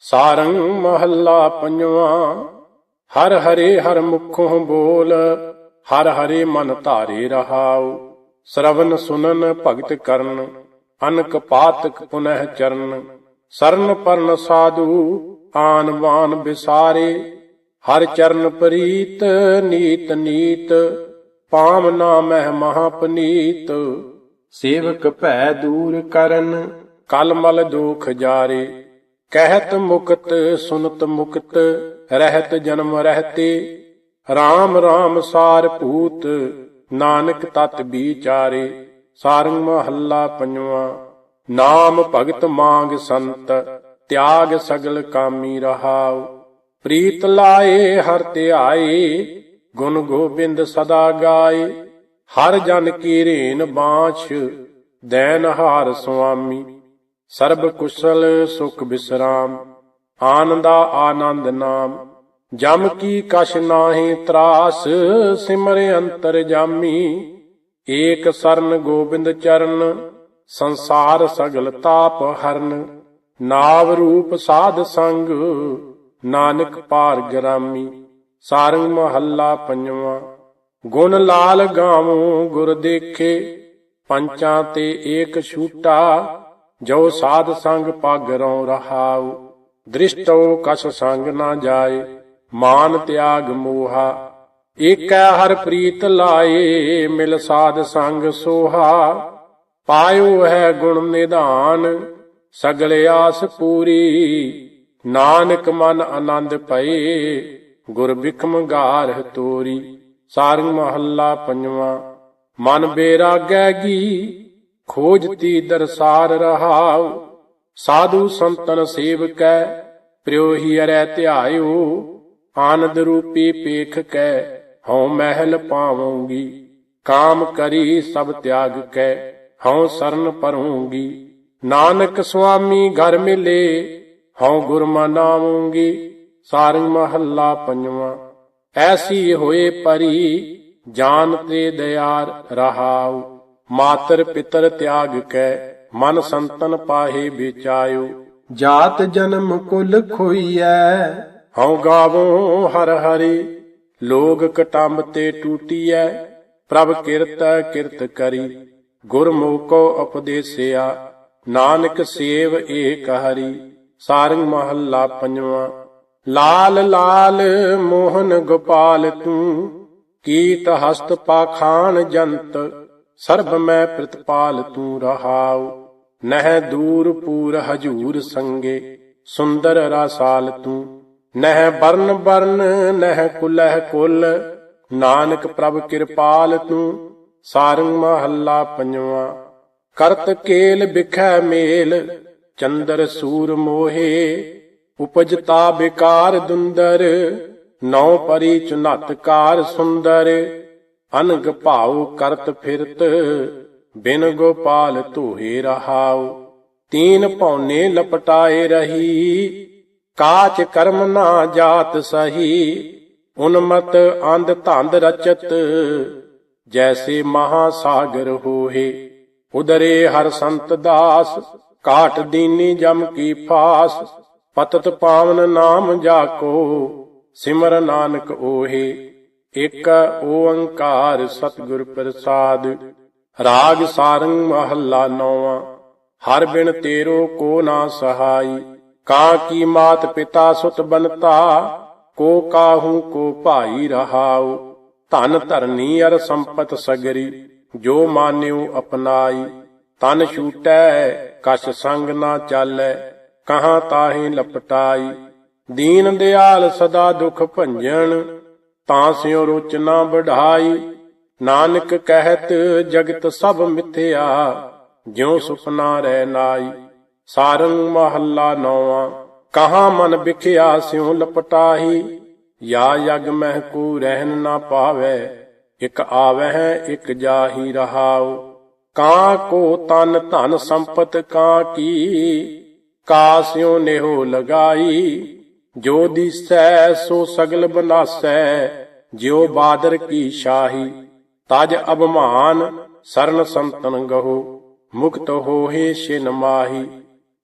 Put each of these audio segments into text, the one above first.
ਸਾਰੰਗ ਮਹੱਲਾ ਪੰਜਵਾਂ, ਹਰ ਹਰੇ ਹਰ ਮੁਖੋਂ ਬੋਲ, ਹਰ ਹਰੇ ਮਨ ਧਾਰੇ ਰਹਾਉ, ਸ਼ਰਵਨ ਸੁਨਨ ਭਗਤ ਕਰਨ, ਅਨਕ ਪਾਤਕ ਪੁਨਹ ਚਰਨ, ਸਰਨ ਪਰਨ ਸਾਧੂ ਆਨ ਵਾਨ ਵਿਸਾਰੇ ਹਰ ਚਰਨ ਪ੍ਰੀਤ ਨੀਤ ਨੀਤ ਪਾਮ ਨਾ ਨਾਮਹਿ ਮਹਾਪਨੀਤ, ਸੇਵਕ ਭੈ ਦੂਰ ਕਰਨ ਕਲਮਲ ਦੁਖ ਜਾਰੇ। ਕਹਿਤ ਮੁਕਤ, ਸੁਨਤ ਮੁਕਤ, ਰਹਿਤ ਜਨਮ ਰਹਤੇ। RAM RAM ਸਾਰ ਭੂਤ, ਨਾਨਕ ਤਤ ਵਿਚਾਰੇ। ਸਾਰੰਗ ਮਹੱਲਾ ਪੰਜਵਾਂ, ਨਾਮ ਭਗਤ ਮੰਗ ਸੰਤ, ਤਿਆਗ ਸਗਲ ਕਾਮੀ ਰਹਾਉ। ਪ੍ਰੀਤ ਲਾਏ, ਹਰ ਧਿਆਏ, ਗੁਣ ਗੋਬਿੰਦ ਸਦਾ ਗਾਏ। ਹਰ ਜਨ ਕੀ ਰੇਨ ਬਾਛ, ਦੈਨ ਹਾਰ ਸੁਆਮੀ। ਸਰਬ ਕੁਸ਼ਲ ਸੁਖ ਬਿਸਰਾਮ, ਆਨੰਦਾ ਆਨੰਦ ਨਾਮ। ਜਮ ਕੀ ਕਛ ਨਾਹੀ ਤਰਾਸ, ਸਿਮਰੇ ਅੰਤਰ ਜਾਮੀ। ਏਕ ਸਰਨ ਗੋਬਿੰਦ ਚਰਨ, ਸੰਸਾਰ ਸਗਲ ਤਾਪ ਹਰਨ। ਨਾਵ ਰੂਪ ਸਾਧ ਸੰਗ, ਨਾਨਕ ਪਾਰ ਗ੍ਰਾਮੀ। ਸਾਰੰਗ ਮਹੱਲਾ ਪੰਜਵਾਂ। ਗੁਣ ਲਾਲ ਗਾਵੋ ਗੁਰ ਦੇਖੇ, ਪੰਚਾਂ ਤੇ ਏਕ ਛੂਟਾ। ਜੋ ਸਾਧ ਸੰਗ ਪਗ ਰਉ ਰਹਾਉ, ਦ੍ਰਿਸ਼ਟੋ ਕਛ ਸੰਗ ਨਾ ਜਾਏ, ਮਾਨ ਤਿਆਗ ਮੋਹਾ, ਏਕੈ ਹਰ ਪ੍ਰੀਤ ਲਾਏ, ਮਿਲ ਸਾਧ ਸੰਗ ਸੋਹਾ, ਪਾਇਓ ਹੈ ਗੁਣ ਨਿਧਾਨ, ਸਗਲੇ ਆਸ ਪੂਰੀ, ਨਾਨਕ ਮਨ ਆਨੰਦ ਪਏ ਗੁਰ ਬਿਕਮ ਗਾਰਹ ਤੋਰੀ, ਸਾਰੰਗ ਮਹੱਲਾ ਪੰਜਵਾਂ, ਮਨ ਬੇਰਾਗੈ ਗੀ ਖੋਜਤੀ ਦਰਸਾਰ ਰਹਾਉ, ਸਾਧੂ ਸੰਤਨ ਸੇਵਕੈ ਪ੍ਰਿਉ ਹੀ ਅਰੈ ਧਿਆਇਓ, ਆਨੰਦ ਰੂਪੀ ਪੇਖ ਕੈ, ਹਉ ਮਹਿਲ ਪਾਵਾਂਗੀ, ਕਾਮ ਕਰੀ ਸਭ ਤਿਆਗ ਕੈ, ਹਉ ਸਰਨ ਪਰੂੰਗੀ ਨਾਨਕ ਸੁਆਮੀ ਘਰ ਮਿਲੇ, ਹਉ ਗੁਰ ਮਨਾਵਾਂਗੀ ਸਾਰੰਗ ਮਹੱਲਾ ਪੰਜਵਾਂ, ਐਸੀ ਹੋਏ ਪਰੀ, ਜਾਨ ਤੇ ਦਿਆਰ ਰਹਾਉ। ਮਾਤਰ ਪਿਤਰ ਤਿਆਗ ਕੈ ਮਨ ਸੰਤਨ ਪਾਹੇ ਵਿਚਾਇਓ। ਜਾਤ ਜਨਮ ਕੁਲ ਖੋਈਐ। ਹਉ ਗਾਵੋ ਹਰ ਹਰੀ ਲੋਗ ਕਟੰਬ ਤੇ ਟੂਟੀਐ। ਪ੍ਰਭ ਕਿਰਤ ਕਿਰਤ ਕਰੀ ਗੁਰਮੁਖ ਕੋ ਉਪਦੇਸਿਆ। ਨਾਨਕ ਸੇਵ ਏਕ ਹਰੀ ਸਾਰੰਗ ਮਹੱਲਾ ਪੰਜਵਾਂ। ਲਾਲ ਲਾਲ ਮੋਹਨ ਗੋਪਾਲ ਤੂੰ ਕੀਤ ਹਸਤ ਪਾਖਾਨ ਜੰਤ। ਸਰਬ ਮੈਂ ਪ੍ਰਤਪਾਲ ਤੂੰ ਰਹਾਉ, ਨਹਿ ਦੂਰ ਪੂਰ ਹਜੂਰ ਸੰਗੇ, ਸੁੰਦਰ ਰਸਾਲ ਤੂੰ। ਨਹਿ ਬਰਨ ਬਰਨ ਨਹਿ ਕੁਲਹਿ ਕੁਲ, ਨਾਨਕ ਪ੍ਰਭ ਕਿਰਪਾਲ ਤੂੰ। ਸਾਰੰਗ ਮਹੱਲਾ ਪੰਜਵਾਂ, ਕਰਤ ਕੇਲ ਬਿਖੈ ਮੇਲ, ਚੰਦਰ ਸੂਰ ਮੋਹੇ, ਉਪਜਤਾ ਬਿਕਾਰ ਦੁੰਦਰ ਨੌ ਪਰੀ ਚੁਨਤਕਾਰ ਸੁੰਦਰ। ਅਨਗ ਭਾਉ ਕਰਤ ਫਿਰਤ, ਬਿਨ ਗੋਪਾਲ ਧੋਏ ਰਹਾਉ। ਤੀਨ ਭੌਨੇ ਲਪਟਾਏ ਰਹੀ, ਕਾਚ ਕਰਮ ਨਾ ਜਾਤ ਸਹੀ। ਉਨਮਤ ਅੰਧ ਧੰਦ ਰਚਤ, ਜੈਸੇ ਮਹਾ ਸਾਗਰ ਹੋਏ। ਉਦਰੇ ਹਰ ਸੰਤ ਦਾਸ ਕਾਟ ਦੀਨੀ ਜਮ ਕੀ ਫਾਸ। ਪਤਤ ਪਾਵਨ ਨਾਮ ਜਾ ਕੋ ਸਿਮਰ ਨਾਨਕ ਓਹੇ। ਇਕ ਓੰਕਾਰ ਸਤਿਗੁਰ ਪ੍ਰਸਾਦ, ਰਾਗ ਸਾਰੰਗ ਮਹੱਲਾ ਨੌਵਾਂ, ਹਰ ਬਿਨ ਤੇਰੋ ਕੋ ਨਾ ਸਹਾਈ, ਕਾਂ ਕੀ ਮਾਤ ਪਿਤਾ ਸੁਤ ਬਨਤਾ ਕੋ ਕਾਹੂ ਕੋ ਭਾਈ ਰਹਾਉ, ਧਨ ਧਰਨੀ ਅਰ ਸੰਪਤ ਸਗਰੀ, ਜੋ ਮਾਨਿਉ ਅਪਨਾਈ, ਤਨ ਛੂਟੈ ਕਛ ਸੰਗ ਨਾ ਚਾਲੈ, ਕਹਾਂ ਤਾਹੀ ਲਪਟਾਈ, ਦੀਨ ਦਿਆਲ ਸਦਾ ਦੁਖ ਭੰਜਨ ਤਾਂ ਸਿਉ ਰੋਚਨਾ ਬਢਾਈ ਨਾਨਕ ਕਹਿਤ ਜਗਤ ਸਭ ਮਿਥਿਆ, ਜਿਉ ਸੁਪਨਾ ਰਹਿ ਨਾਈ। ਸਾਰੰਗ ਮਹੱਲਾ ਨੌਵਾਂ, ਕਹਾਂ ਮਨ ਵਿਖਿਆ ਸਿਉ ਲਪਟਾਹੀ। ਯਾ ਯਗ ਮਹਿ ਕੂ ਰਹਿਨ ਨਾ ਪਾਵੇ, ਇਕ ਆਵਹਿ, ਇਕ ਜਾਹੀ ਰਹਾਉ। ਕਾਂ ਕੋ ਤਨ ਧਨ ਸੰਪਤ ਕਾਂ ਕੀ ਕਾਸਿਓ ਨੇਹੋ ਲਗਾਈ। ਜੋ ਦਿਸੈ ਸੋ ਸਗਲ ਬਨਾਸੈ ਜਿਉ ਬਾਦਰ ਕੀ ਸ਼ਾਹੀ। ਤਜ ਅਭਮਾਨ ਸਰਨ ਸੰਤਨ ਗਹੋ, ਮੁਕਤ ਹੋਹੇ ਛਿਨ ਮਾਹੀ।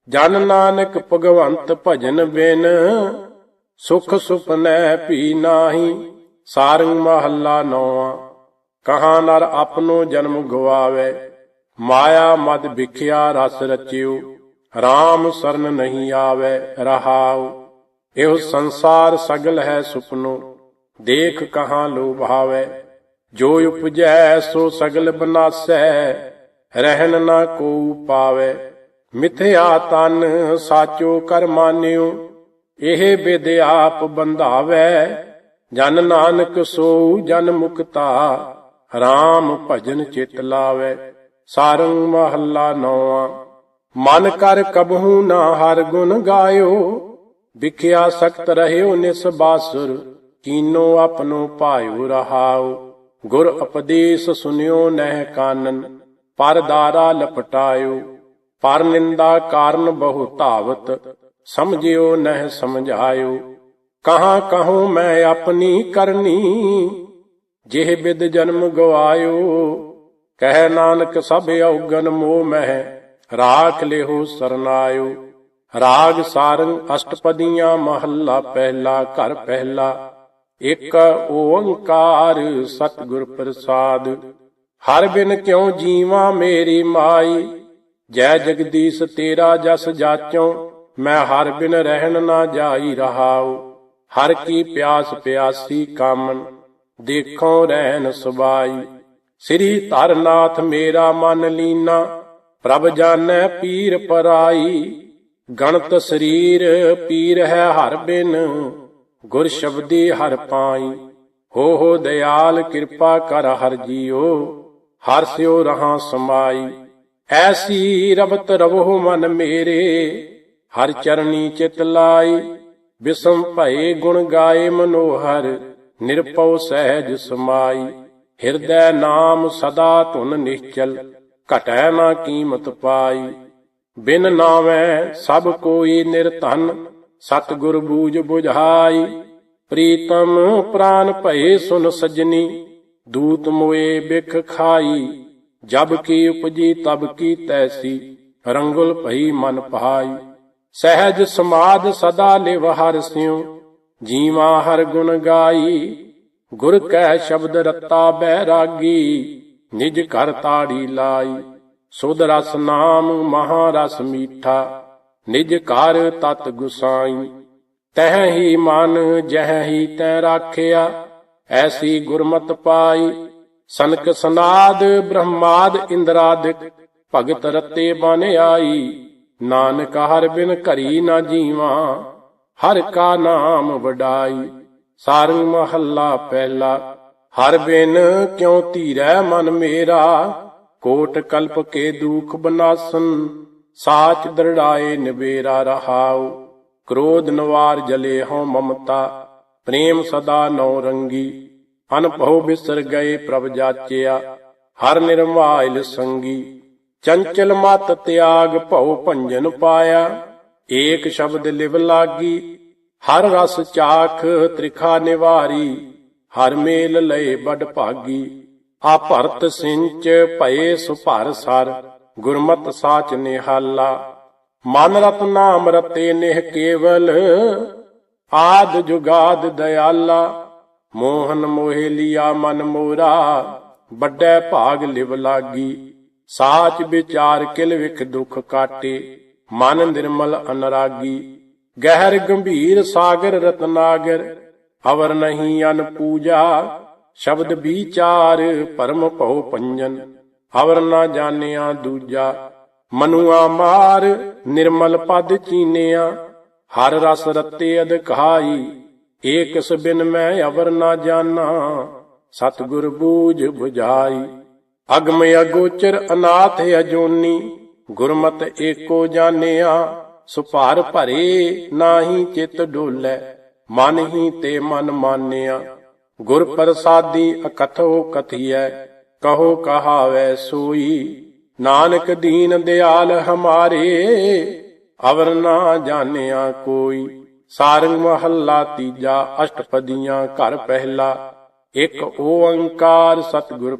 ਜਨ ਨਾਨਕ ਭਗਵੰਤ ਭਜਨ ਬਿਨ, ਸੁਖ ਸੁਪਨੈ ਭੀ ਨਾਹੀ। ਸਾਰੰਗ ਮਹੱਲਾ ਨੌਵਾਂ, ਕਹਾ ਨਰ ਆਪਣੋ ਜਨਮ ਗਵਾਵੇ। ਮਾਇਆ ਮਦ ਵਿਖਿਆ ਰਸ ਰਚਿਓ RAM ਸਰਨ ਨਹੀਂ ਆਵੇ ਰਹਾਉ। ਇਹੋ ਸੰਸਾਰ ਸਗਲ ਹੈ ਸੁਪਨੋ, ਦੇਖ ਕਹਾਂ ਲੋਭਾਵੇ ਜੋ ਉਪਜੈ ਸੋ ਸਗਲ ਬਨਾਸੈ, ਰਹਿਣ ਨਾ ਕੋ ਪਾਵੇ। ਮਿਥਿਆ ਤਨ, ਸਾਚੋ ਕਰ ਮਾਨਿਓ, ਇਹ ਬਿਦ ਆਪ ਬੰਧਾਵੇ। ਜਨ ਨਾਨਕ ਸੋ ਜਨ ਮੁਕਤਾ RAM ਭਜਨ ਚਿਤ ਲਾਵੇ। ਸਾਰੰਗ ਮਹੱਲਾ ਨੌਵਾਂ, ਮਨ ਕਰ ਕਬਹੂ ਨਾ ਹਰ ਗੁਣ ਗਾਇਓ। ਵਿਖਿਆ ਸਖਤ ਰਹਿਓ ਨਿਸ ਬਾਸੁਰ, ਕੀਨੋ ਆਪਣੋ ਭਾਇਓ ਰਹਾਓ ਗੁਰ ਉਪਦੇਸ਼ ਸੁਨਿਓ ਨਹਿ ਕਾਨਨ, ਪਰ ਦਾਰਾ ਲਪਟਾਇਓ। ਪਰ ਨਿੰਦਾ ਕਾਰਨ ਬਹੁ ਧਾਵਤ, ਸਮਝਿਓ ਨਹਿ ਸਮਝਾਇਓ। ਕਹਾਂ ਕਹੂੰ ਮੈਂ ਆਪਣੀ ਕਰਨੀ, ਜਿਹ ਬਿਦ ਜਨਮ ਗਵਾਇਓ। ਕਹਿ ਨਾਨਕ ਸਭ ਔਗਨ ਮੋਹ ਮਹਿ, ਰਾਖ ਲਿਓ ਸਰਨਾਇਓ। ਰਾਗ ਸਾਰੰਗ ਅਸ਼ਟਪਦੀਆਂ ਮਹੱਲਾ ਪਹਿਲਾ, ਘਰ ਪਹਿਲਾ। ਇਕ ਓੰਕਾਰ ਸਤਿਗੁਰ ਪ੍ਰਸਾਦ। ਹਰ ਬਿਨ ਕਿਉ ਜੀਵਾਂ ਮੇਰੀ ਮਾਈ? ਜੈ ਜਗਦੀਸ਼ ਤੇਰਾ ਜਸ ਜਾਚੋ, ਮੈਂ ਹਰ ਬਿਨ ਰਹਿਣ ਨਾ ਜਾਈ ਰਹਾਉ। ਹਰ ਕੀ ਪਿਆਸ ਪਿਆਸੀ ਕਾਮਨ, ਦੇਖੋ ਰਹਿਣ ਸੁਬਾਈ ਸ੍ਰੀ ਧਰਨਾਥ ਮੇਰਾ ਮਨ ਲੀਨਾ, ਪ੍ਰਭ ਜਾਣੈ ਪੀਰ ਪਰਾਈ। ਗਣਤ ਸਰੀਰ ਪੀਰ ਹੈ ਹਰ ਬਿਨ, ਗੁਰ ਸ਼ਬਦੀ ਹਰ ਪਾਈ। ਹੋ ਹੋ ਦਇਆਲ ਕਿਰਪਾ ਕਰ ਹਰ ਜੀਓ, ਹਰ ਸਿਓ ਰਹਾ ਸਮਾਈ। ਐਸੀ ਰਬਤ ਰਵੋ ਮਨ ਮੇਰੇ, ਹਰ ਚਰਨੀ ਚਿਤ ਲਾਈ। ਬਿਸਮ ਭਏ ਗੁਣ ਗਾਏ ਮਨੋਹਰ ਨਿਰਪਉ ਸਹਿਜ ਸਮਾਈ। ਹਿਰਦੈ ਨਾਮ ਸਦਾ ਧੁਨ ਨਿਸ਼ਚਲ, ਘਟੈ ਨਾ ਕੀਮਤ ਪਾਈ। ਬਿਨ ਨਾਵੈ ਸਭ ਕੋਈ ਨਿਰਧਨ, ਸਤਿਗੁਰ ਬੂਝ 부ਝਾਈ ਪ੍ਰੀਤਮ ਪ੍ਰਾਨ ਭਏ ਸੁਨ ਸਜਣੀ, ਦੂਤ ਮੋਏ ਬਿਖ ਖਾਈ। ਜਬ ਕੀ ਉਪਜੀ ਤਬ ਕੀ ਤੈਸੀ, ਰੰਗੁਲ ਭਈ ਮਨ ਪਹਾਈ। ਸਹਿਜ ਸਮਾਦ ਸਦਾ ਲਿਵ ਹਰ ਸਿਉ, ਜੀਵਾ ਹਰ ਗੁਣ ਗਾਈ। ਗੁਰ ਕੈ ਸ਼ਬਦ ਰਤਾ ਬੈਰਾਗੀ ਨਿਜ ਘਰ ਤਾੜੀ ਲਾਈ। ਸੁਧ ਰਸ ਨਾਮ ਮਹਾ ਰਸ ਮੀਠਾ, ਨਿਜ ਘਰ ਤਤ ਗੁਸਾਈ। ਤਹ ਹੀ ਮਨ ਜਹ ਹੀ ਤੈ ਰਾਖਿਆ, ਐਸੀ ਗੁਰਮਤ ਪਾਈ। ਸਨਕ ਸਨਾਦ ਬ੍ਰਹਮਾਦ ਇੰਦਰਾਦਿਕ, ਭਗਤ ਰਤੇ ਬਨ ਆਈ। ਨਾਨਕ ਹਰ ਬਿਨ ਘਰੀ ਨਾ ਜੀਵਾ, ਹਰ ਕਾ ਨਾਮ ਵਡਾਈ। ਸਾਰੰਗ ਮਹੱਲਾ ਪਹਿਲਾ, ਹਰ ਬਿਨ ਕਿਉ ਧੀਰੈ ਮਨ ਮੇਰਾ। ਕੋਟ ਕਲਪ ਕੇ ਦੁਖ ਬਨਾਸਨ, ਸਾਚ ਦਰੜਾਏ ਨਿਬੇਰਾ ਰਹਾਉ। ਕ੍ਰੋਧ ਨਵਾਰ ਜਲੇ ਹਉ ਮਮਤਾ, ਪ੍ਰੇਮ ਸਦਾ ਨੌ ਰੰਗੀ। ਅਨਭਉ ਬਿਸਰ ਗਏ ਪ੍ਰਭ ਜਾਚਿਆ, ਹਰ ਨਿਰਮਾਇਲ ਸੰਗੀ। ਚੰਚਲ ਮਤ ਤਿਆਗ ਭਉ ਭੰਜਨ ਪਾਇਆ, ਏਕ ਸ਼ਬਦ ਲਿਵ ਲਾਗੀ। ਹਰ ਰਸ ਚਾਖ ਤ੍ਰਿਖਾ ਨਿਵਾਰੀ, ਹਰ ਮੇਲ ਲਏ ਬੜ ਭਾਗੀ। ਆ ਭਰਤ ਸਿੰਚ ਭਏ ਸੁਭਰ ਸਰ, ਗੁਰਮਤ ਸਾਚ ਨਿਹਾਲਾ। ਮਨ ਰਤ ਨਾਮ ਰਤੇ ਨਿਹ ਕੇਵਲ, ਆਦ ਜੁਗਾਦ ਦਇਆਲਾ। ਮੋਹਨ ਮੋਹਿ ਲਿਆ ਮਨ ਮੋਰਾ, ਵੱਡੈ ਭਾਗ ਲਿਵ ਲਾਗੀ। ਸਾਚ ਵਿਚਾਰ ਕਿਲ ਵਿਖ ਦੁਖ ਕਾਟੇ, ਮਨ ਨਿਰਮਲ ਅਨਰਾਗੀ। ਗਹਿਰ ਗੰਭੀਰ ਸਾਗਰ ਰਤਨਾਗਰ, ਅਵਰ ਨਹੀਂ ਅਨ ਪੂਜਾ। ਸ਼ਬਦ ਵਿਚਾਰ ਪਰਮ ਭਉ ਪੰਜਨ ਅਵਰ ਨਾ ਜਾਣਿਆ ਦੂਜਾ, ਮਨੁਆ ਮਾਰ ਨਿਰਮਲ ਪਦ ਚੀਨਿਆ, ਹਰ ਰਸ ਰਤੇ ਅਧਿਕਾਈ ਏਕਸ ਬਿਨ ਮੈਂ ਅਵਰ ਨਾ ਜਾਣਾ, ਸਤਿਗੁਰ ਬੂਝ 부ਝਾਈ ਅਗਮ ਅਗੋਚਰ ਅਨਾਥ ਅਜੋਨੀ, ਗੁਰਮਤ ਏਕੋ ਜਾਣਿਆ, ਸੁਭਾਰ ਭਰੇ ਨਾਹੀ ਚਿਤ ਡੋਲੇ, ਮਨ ਹੀ ਤੇ ਮਨ ਮਾਨਿਆ ਗੁਰ ਪ੍ਰਸਾਦੀ ਅਕਥੋ ਕਥੀਐ, ਕਹੋ ਕਹਾਵੈ ਸੋਈ। ਨਾਨਕ ਦੀਨ ਦਿਆਲ ਹਮਾਰੇ, ਅਵਰ ਨਾ ਜਾਣਿਆ ਕੋਈ। ਸਾਰੰਗ ਮਹੱਲਾ ਤੀਜਾ, ਅਸ਼ਟਪਦੀਆਂ ਘਰ ਪਹਿਲਾ। ਇੱਕ ਓੰਕਾਰ ਸਤਿਗੁਰ